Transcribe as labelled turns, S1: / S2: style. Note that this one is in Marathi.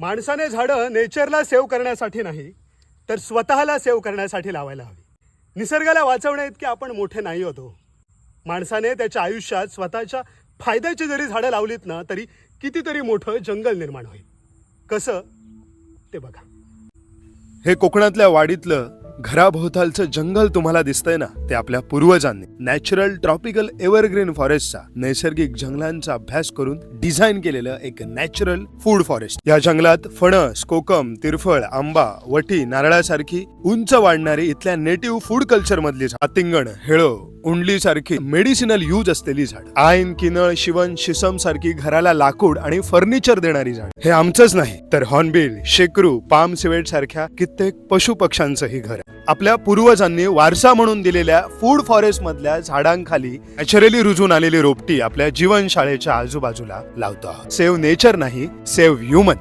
S1: माणसाने झाडं नेचरला सेव्ह करण्यासाठी नाही तर स्वतःला सेव्ह करण्यासाठी लावायला हवी. निसर्गाला वाचवण्या इतके आपण मोठे नाही होतो माणसाने त्याच्या आयुष्यात स्वतःच्या फायद्याची जरी झाडं लावलीत ना तरी कितीतरी मोठं जंगल निर्माण होईल. कसं? ते बघा.
S2: हे कोकणातल्या वाडीतलं घराभोवतालचं जंगल तुम्हाला दिसतंय ना ते आपल्या पूर्वजांनी. नॅचरल ट्रॉपिकल एव्हरग्रीन फॉरेस्टचा नैसर्गिक जंगलांचा अभ्यास करून डिझाईन केलेलं एक नॅचरल फूड फॉरेस्ट. या जंगलात फणस कोकम तिरफळ आंबा वटी नारळासारखी उंच वाढणारी इथल्या नेटिव्ह फूड कल्चर मधली आतिंगण हेळो उंडली सारखी मेडिसिनल यूज असलेली झाड. आईन किनळ शिवण शिसम सारखी घराला लाकूड आणि फर्निचर देणारी झाड. हे आमचंच नाही तर हॉर्नबिल शेकरू पाम सिवेट सारख्या कित्येक पशु पक्ष्यांचंही घर आपल्या पूर्वजांनी वारसा म्हणून दिलेल्या फूड फॉरेस्ट मधल्या झाडांखाली नॅचरली रुजून आलेली रोपटी आपल्या जीवनशाळेच्या आजूबाजूला लावतो आहोत. सेव्ह नेचर नाही सेव्ह ह्युमन